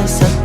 красота.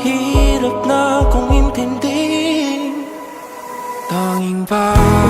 Hirap na kong intindihin. Tanging panalangin